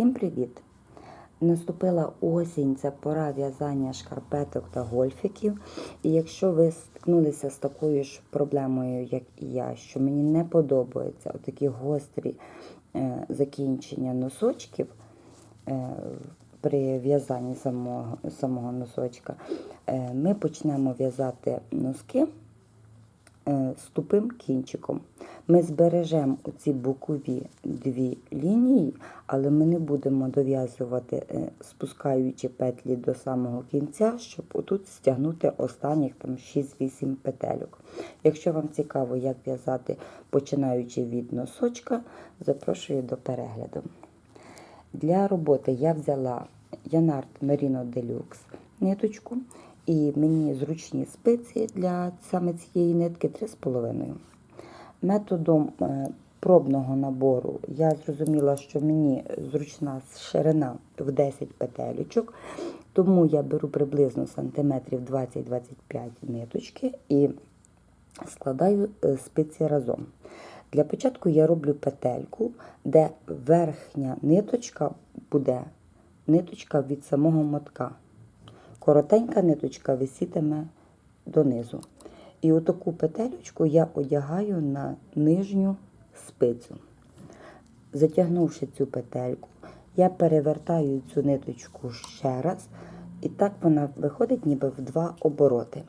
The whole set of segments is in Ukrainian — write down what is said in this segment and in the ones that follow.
Всім привіт! Наступила осінь, це пора в'язання шкарпеток та гольфіків. І якщо ви стикнулися з такою ж проблемою, як і я, що мені не подобаються такі гострі е, закінчення носочків е, при в'язанні самого, самого носочка, е, ми почнемо в'язати носки з тупим кінчиком. Ми збережемо оці бокові дві лінії, але ми не будемо дов'язувати, е, спускаючи петлі до самого кінця, щоб отут стягнути останніх там 6-8 петельок. Якщо вам цікаво, як в'язати, починаючи від носочка, запрошую до перегляду. Для роботи я взяла Янард Merino Deluxe ниточку, і мені зручні спиці для саме цієї нитки 3,5. Методом е, пробного набору я зрозуміла, що мені зручна ширина в 10 петелечок, тому я беру приблизно сантиметрів 20-25 ниточки і складаю е, спиці разом. Для початку я роблю петельку, де верхня ниточка буде ниточка від самого мотка. Коротенька ниточка висітиме донизу. І отаку петелечку я одягаю на нижню спицю. Затягнувши цю петельку, я перевертаю цю ниточку ще раз, і так вона виходить ніби в два обороти.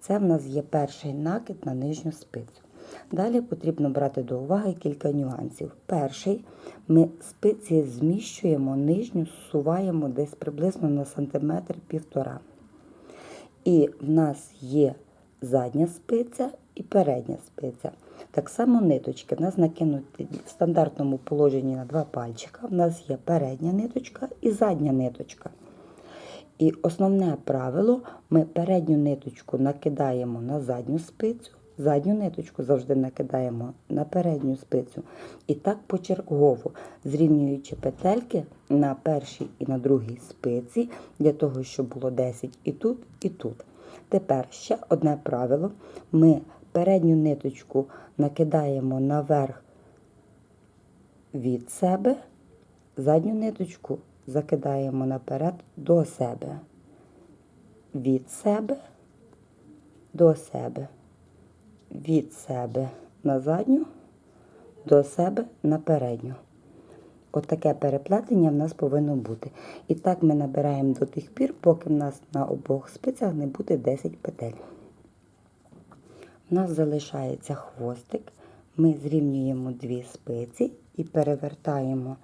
Це в нас є перший накид на нижню спицю. Далі потрібно брати до уваги кілька нюансів. Перший, ми спиці зміщуємо, нижню зсуваємо десь приблизно на сантиметр півтора. І в нас є задня спиця і передня спиця. Так само ниточки в нас накинуті в стандартному положенні на два пальчика. В нас є передня ниточка і задня ниточка. І основне правило: ми передню ниточку накидаємо на задню спицю, задню ниточку завжди накидаємо на передню спицю. І так почергово, зрівнюючи петельки на першій і на другій спиці, для того, щоб було 10 і тут, і тут. Тепер ще одне правило. Ми передню ниточку накидаємо наверх від себе, задню ниточку закидаємо наперед до себе. Від себе до себе. Від себе на задню, до себе на передню. Отаке переплетення в нас повинно бути. І так ми набираємо до тих пір, поки в нас на обох спицях не буде 10 петель. У нас залишається хвостик. Ми зрівнюємо дві спиці і перевертаємо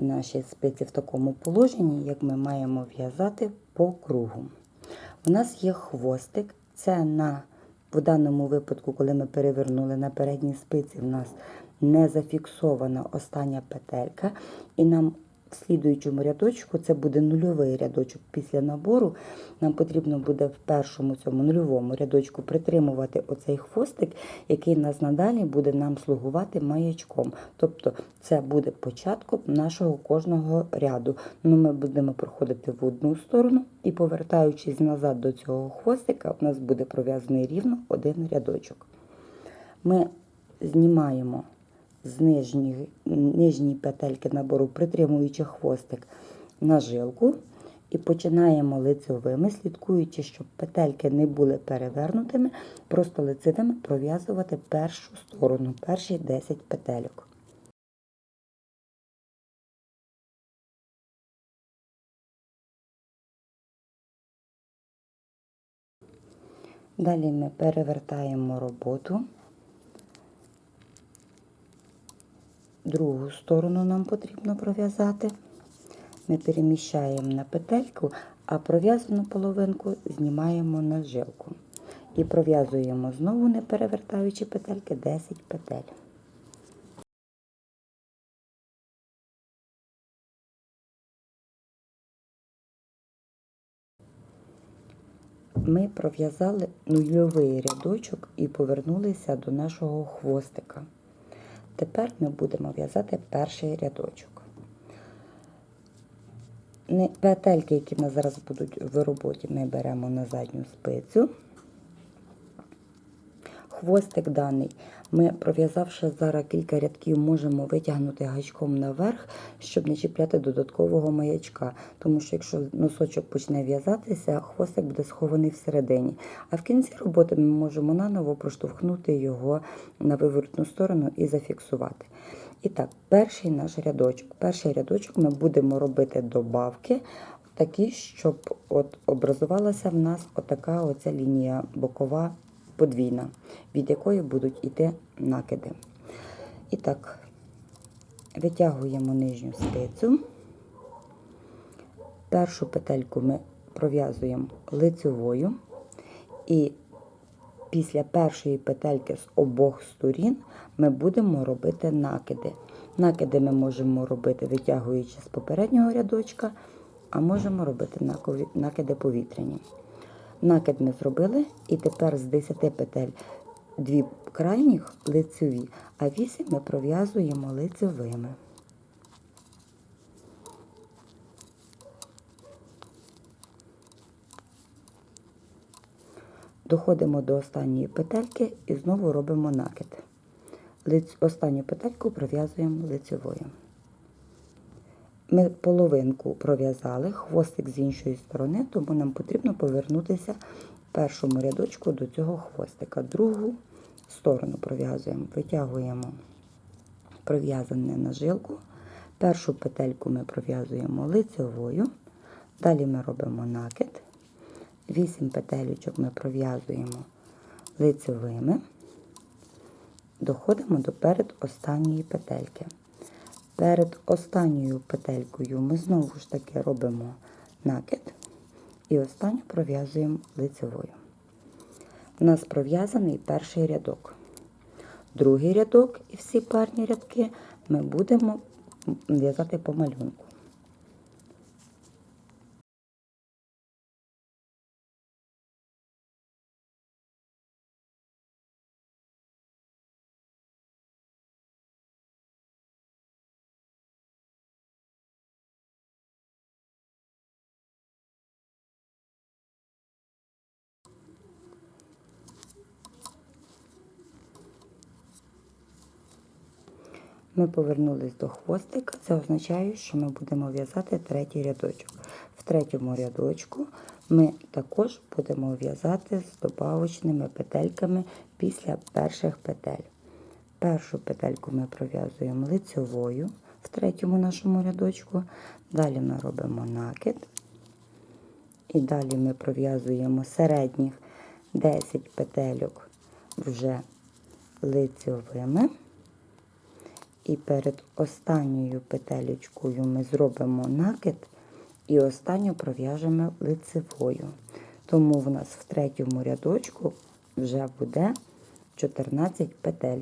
наші спиці в такому положенні, як ми маємо в'язати по кругу. У нас є хвостик, це на в даному випадку, коли ми перевернули на передній спиці, в нас не зафіксована остання петелька, і нам в слідуючому рядочку це буде нульовий рядочок після набору. Нам потрібно буде в першому цьому нульовому рядочку притримувати оцей хвостик, який нас надалі буде нам слугувати маячком. Тобто це буде початком нашого кожного ряду. Ну, Ми будемо проходити в одну сторону і, повертаючись назад до цього хвостика, у нас буде пров'язаний рівно один рядочок. Ми знімаємо з нижньої, нижньої петельки набору, притримуючи хвостик на жилку. І починаємо лицевими, слідкуючи, щоб петельки не були перевернутими, просто лицевими пров'язувати першу сторону, перші 10 петельок. Далі ми перевертаємо роботу. Другу сторону нам потрібно пров'язати. Ми переміщаємо на петельку, а пров'язану половинку знімаємо на жилку. І пров'язуємо знову, не перевертаючи петельки, 10 петель. Ми пров'язали нульовий рядочок і повернулися до нашого хвостика. Тепер ми будемо в'язати перший рядочок. Петельки, які в нас зараз будуть в роботі, ми беремо на задню спицю. Хвостик даний. Ми, пров'язавши зараз кілька рядків, можемо витягнути гачком наверх, щоб не чіпляти додаткового маячка. Тому що якщо носочок почне в'язатися, хвостик буде схований всередині. А в кінці роботи ми можемо наново проштовхнути його на виворотну сторону і зафіксувати. І так, перший наш рядочок. Перший рядочок ми будемо робити добавки, такі, щоб от образувалася в нас отака оця лінія бокова подвійна, від якої будуть йти накиди. І так, витягуємо нижню спицю. Першу петельку ми пров'язуємо лицевою. І після першої петельки з обох сторін ми будемо робити накиди. Накиди ми можемо робити, витягуючи з попереднього рядочка, а можемо робити накиди повітряні. Накид ми зробили, і тепер з 10 петель дві крайніх лицеві, а 8 ми пров'язуємо лицевими. Доходимо до останньої петельки і знову робимо накид. Останню петельку пров'язуємо лицевою. Ми половинку пров'язали, хвостик з іншої сторони, тому нам потрібно повернутися в першому рядочку до цього хвостика. Другу сторону пров'язуємо, витягуємо пров'язане на жилку. Першу петельку ми пров'язуємо лицевою, далі ми робимо накид. 8 петелючок ми пров'язуємо лицевими, доходимо до передостанньої петельки. Перед останньою петелькою ми знову ж таки робимо накид і останню пров'язуємо лицевою. У нас пров'язаний перший рядок. Другий рядок і всі парні рядки ми будемо в'язати по малюнку. Ми повернулись до хвостика. Це означає, що ми будемо в'язати третій рядочок. В третьому рядочку ми також будемо в'язати з добавочними петельками після перших петель. Першу петельку ми пров'язуємо лицевою в третьому нашому рядочку. Далі ми робимо накид. І далі ми пров'язуємо середніх 10 петельок вже лицевими. І перед останньою петелечкою ми зробимо накид і останню пров'яжемо лицевою. Тому в нас в третьому рядочку вже буде 14 петель.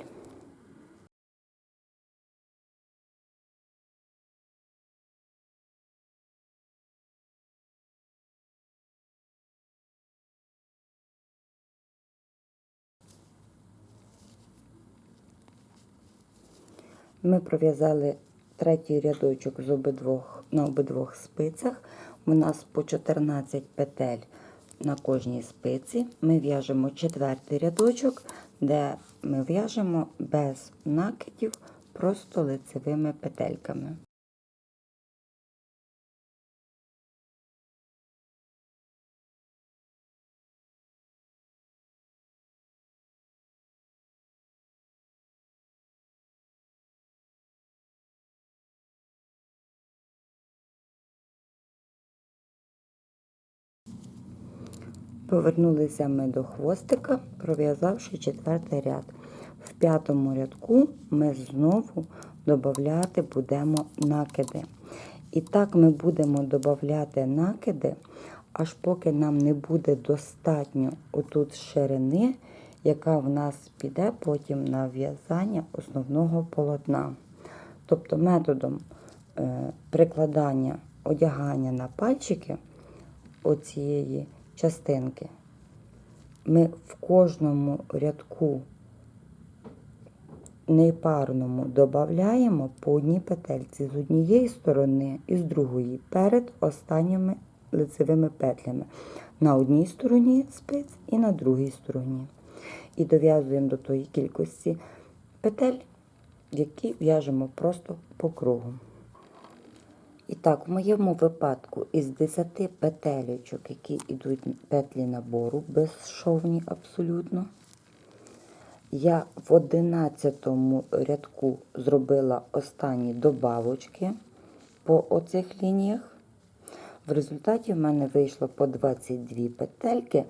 Ми пров'язали третій рядочок з обидвох, на обидвох спицях. У нас по 14 петель на кожній спиці. Ми в'яжемо четвертий рядочок, де ми в'яжемо без накидів, просто лицевими петельками. Повернулися ми до хвостика, пров'язавши четвертий ряд. В п'ятому рядку ми знову додати будемо накиди. І так ми будемо додати накиди, аж поки нам не буде достатньо отут ширини, яка в нас піде потім на в'язання основного полотна. Тобто методом е, прикладання одягання на пальчики оцієї частинки. Ми в кожному рядку непарному додаємо по одній петельці з однієї сторони і з другої перед останніми лицевими петлями. На одній стороні спиць і на другій стороні. і дов'язуємо до тої кількості петель, які в'яжемо просто по кругу. І так, в моєму випадку із 10 петелечок, які йдуть петлі набору, безшовні абсолютно, я в 11 рядку зробила останні добавочки по оцих лініях. В результаті в мене вийшло по 22 петельки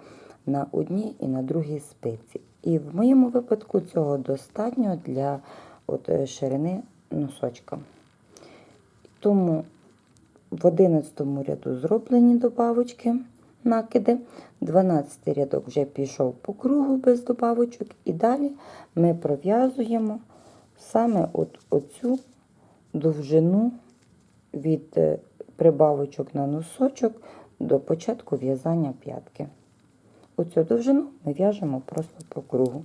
на одній і на другій спиці. І в моєму випадку цього достатньо для от, е, ширини носочка. Тому в 11 ряду зроблені добавочки, накиди. 12 рядок вже пішов по кругу без добавочок. І далі ми пров'язуємо саме от оцю довжину від е, прибавочок на носочок до початку в'язання п'ятки. Оцю довжину ми в'яжемо просто по кругу.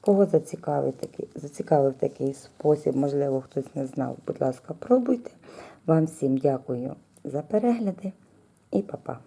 Кого зацікавив такий, зацікавив такий спосіб, можливо, хтось не знав, будь ласка, пробуйте. Вам всім дякую за перегляди і па-па.